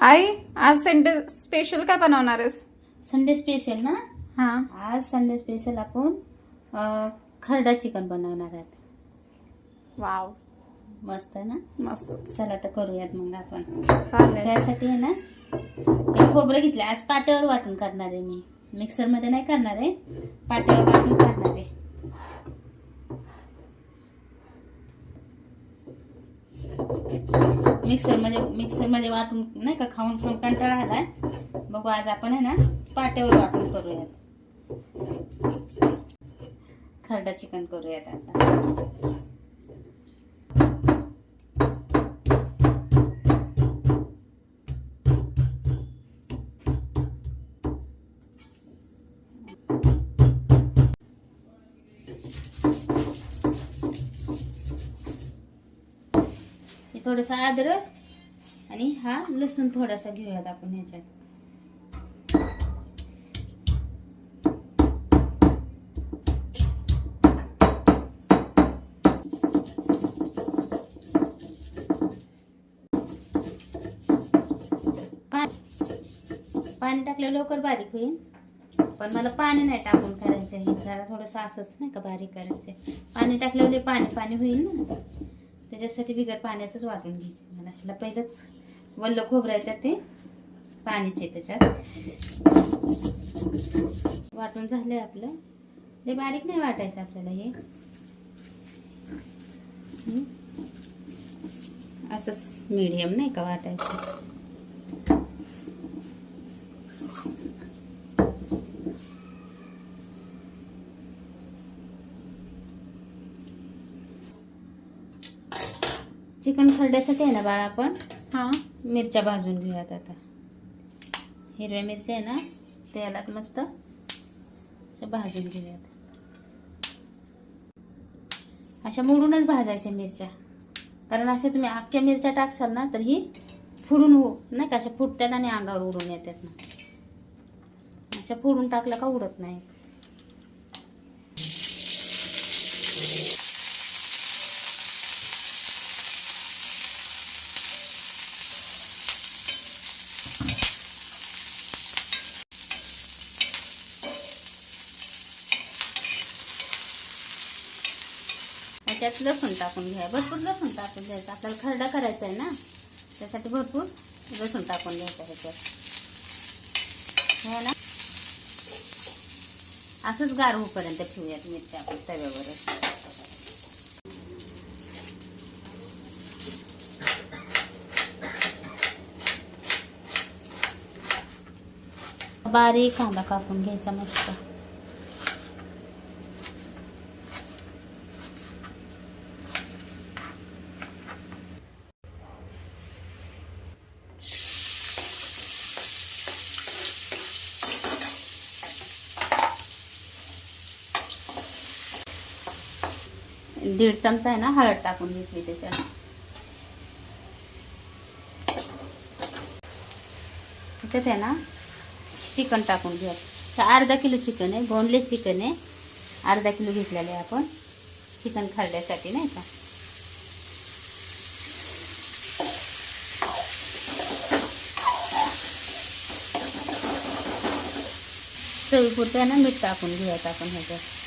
आई आज Sunday special काय बनवणार आहेस? संडे स्पेशल ना? हा. आज संडे स्पेशल आपण अं, खरडा चिकन बनवणार आहात. वाव. मस्त आहे ना? मस्त. चला तर करूयात मग आपण. चालेल. त्यासाठी आहे ना ते खोबरं घेतलं आज पाट्यावर वाटून करणार आहे मी. मिक्सरमध्ये नाही करणार आहे. पाट्यावर वाटून करणार आहे. मिक्सरमध्ये मिक्सरमध्ये वाटून नाही का खाऊन खाऊन कंटाळा आलाय. बघू आज आपण आहे ना पाट्यावर वाटून करूयात. खरडा चिकन करूयात आता. थोडंसं अद्रक आणि हा लसूण थोडासा घेऊयात आपण ह्याच्यात. पा- पाणी टाकल्यावर लवकर बारीक होईल. पण मला पाणी नाही टाकून करायचं आहे जरा थोडंसं असंच नाही का बारीक करायचं आहे पाणी टाकल्यावर पाणी पाणी होईल ना? त्याच्यासाठी बिगर पाण्याचंच वाटून घ्यायचं मला. ह्याला पहिलंच वल्ल खोबरं आहे ते पाणीचे त्याच्यात. वाटून झालंय आपलं. लय बारीक नाही वाटायचं आपल्याला हे. असंच मीडियम नाही का वाटायचं? चिकन खरड्यासाठी आहे ना बाळा आपण? हा. मिरच्या भाजून घेऊयात आता. हिरव्या मिरच्या आहे ना तेलात मस्त भाजून घेऊयात. अशा मोडूनच भाजायच्या मिरच्या. कारण अशा तुम्ही अख्ख्या मिरच्या टाकसाल ना तर ही फुडून हो नाही का अशा फुटतात आणि अंगावर उडून येतात ना. अशा फोडून टाकल्या का उडत नाही त्याच्यात लसूण टाकून घ्या. भरपूर लसूण टाकून घ्यायचं आपल्याला खरडा करायचा आहे ना? त्यासाठी भरपूर लसूण टाकून घ्यायचं ह्याच्यात हे ना? असंच गार होईपर्यंत ठेवूयात मिरच्या आपण तव्यावरच. बारीक कांदा कापून घ्यायचा मस्त. दीड चमचा आहे ना हळद टाकून घेतली त्याच्यात. त्याच्यात आहे ना चिकन टाकून घ्या तर अर्धा किलो चिकन आहे बोनलेस चिकन आहे. अर्धा किलो घेतलेलं आहे आपण. चिकन खाल्ल्यासाठी नाही का? चवीपुरतं आहे ना मीठ टाकून घेऊयात आपण ह्याच्यात.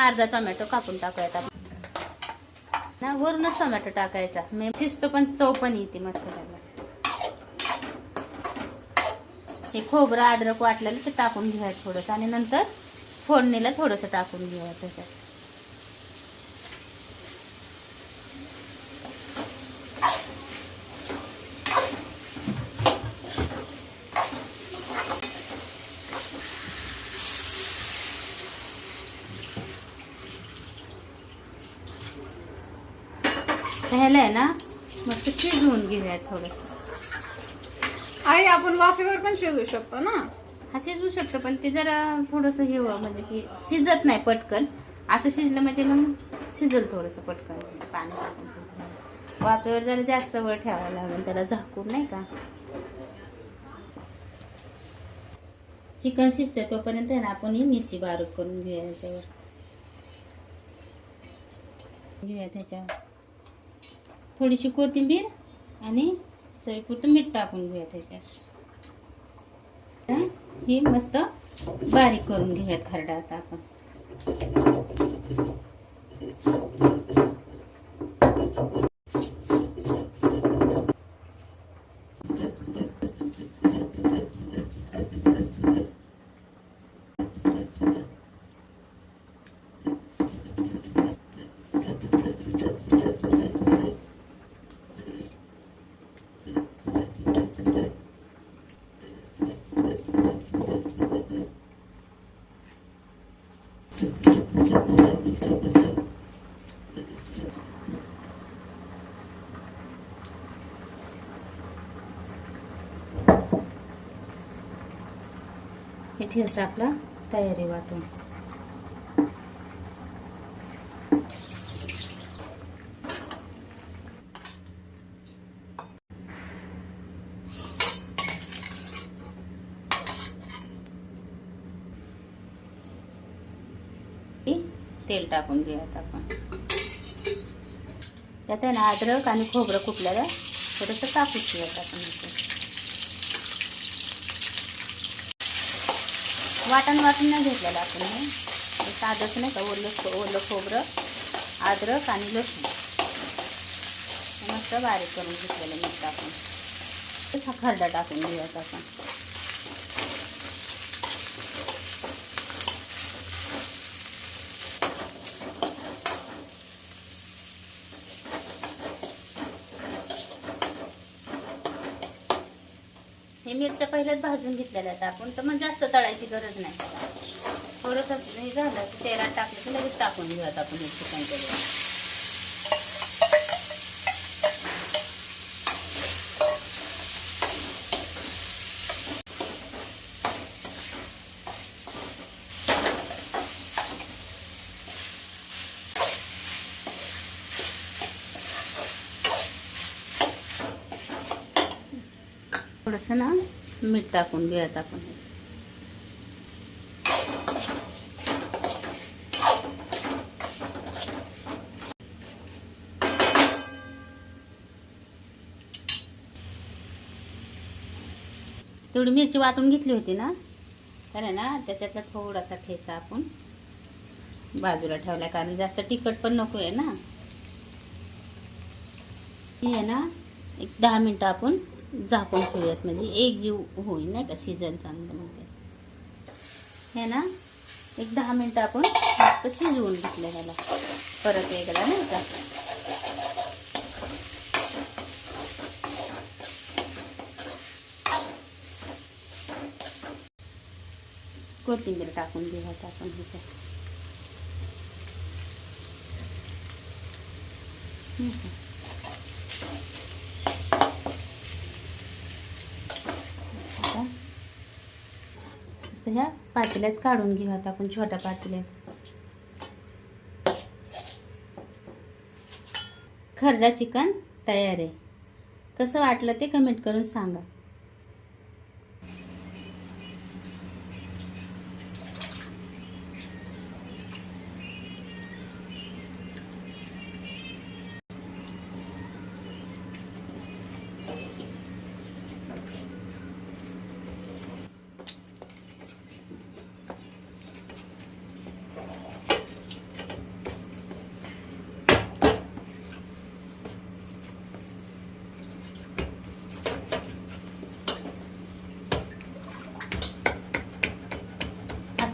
अर्धा टोमॅटो कापून टाकूयात आपण. ना वरूनच टोमॅटो टाकायचा. मी शिजतो पण चव पण येते मस्त हे खोबरं अद्रक वाटलेलं ते टाकून घ्यायचं थोडंसं. आणि नंतर फोडणीला थोडंसं टाकून घेऊया त्याच्यात. ह्याला आहे ना मस्त शिजवून घेऊया थोडंसं. आई आपण वाफेवर पण शिजू शकतो ना? हा शिजवू शकतो पण ते जरा थोडंसं हे म्हणजे की शिजत नाही पटकन. असं शिजलं म्हणजे मग शिजल थोडंसं पटकन. पाणी टाकून वाफेवर जरा जास्त वेळ ठेवावं लागेल त्याला झाकून नाही का? चिकन शिजते तोपर्यंत आहे ना आपण ही मिरची बारीक करून घेऊया याच्यावर. घेऊया त्याच्यावर. थोडीशी कोथिंबीर आणि चवीपुरतं मीठ टाकून घेऊया त्याच्यात. हे ही मस्त बारीक करून घेऊयात खरडा आता आपण. हे ठेचा आपला तयारी वाटून. तेल टाकून घेऊयात आपण. त्यात आहे ना अद्रक आणि खोबरं कुटलेलं थोडंसं कापूस घेऊयात आपण वाटण वाटण वाटून नाही घेतलेलं आपण हे. साधंच नाही का? ओलं ओलं खोबरं अद्रक आणि लसूण. मस्त बारीक करून घेतलेलं मीठ आपण खरडा टाकून घेऊयात आपण. हे मिरच्या पहिल्याच भाजून घेतलेल्या आहेत आपण तर मग जास्त तळायची गरज नाही. थोडंसं हे झालं की तेलात टाकलं की लगेच टाकून घेऊयात आपण हे चिकन थोडंसं ना मीठ टाकून घेऊयात आपण. तेवढी मिरची वाटून घेतली होती ना? तर ना? त्याच्यातला थोडासा ठेसा आपण बाजूला ठेवला कारण जास्त तिखट पण नको आहे ना. ही आहे ना एक दहा मिनटं आपण झाकून ठेवूयात. म्हणजे एक जीव होईल नाही का शिजल चांगलं मग ते हे ना एक दहा मिनटं आपण मस्त शिजवून घेतलं ह्याला. परत एकदा नाही का? कोथिंबीर टाकून घेऊयात आपण ह्याच्यात हं का? आता असं ह्या पातेल्यात काढून घेऊ आता आपण छोट्या पातेल्यात. खरडा चिकन तयार आहे. कसं वाटलं ते कमेंट करून सांगा.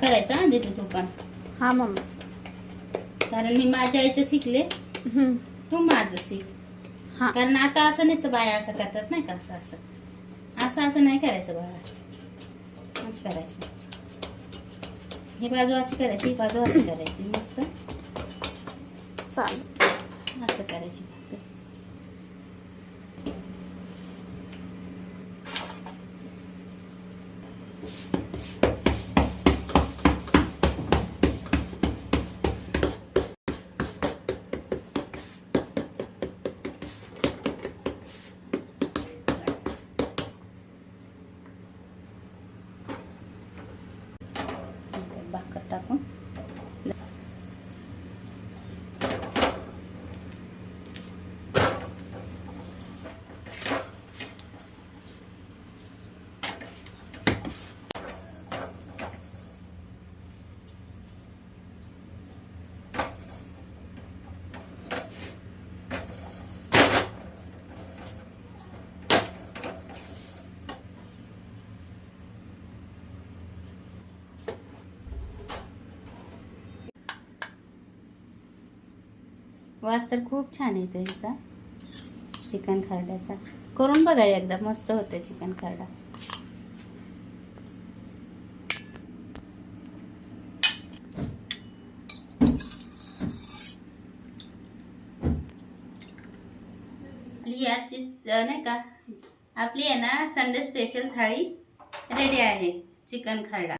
करायचं हा जिथे तू पण. हा मम्मा. कारण मी माझ्या आईचं शिकले. हम्म. तू माझं शिक. हा. कारण आता असं नसतं बाया असं करतात नाही का असं असं. असं असं नाही करायचं बाळा. असं करायचं. ही बाजू अशी करायची ही बाजू अशी करायची. मस्त. चालेल. असं करायची. टाकून वास तर खूप छान येतो ह्याचा. चिकन खरड्याचा. करून बघा एकदा मस्त होतं चिकन खरडा. याची नाही का? आपली आहे ना संडे स्पेशल थाळी रेडी आहे. चिकन खरडा.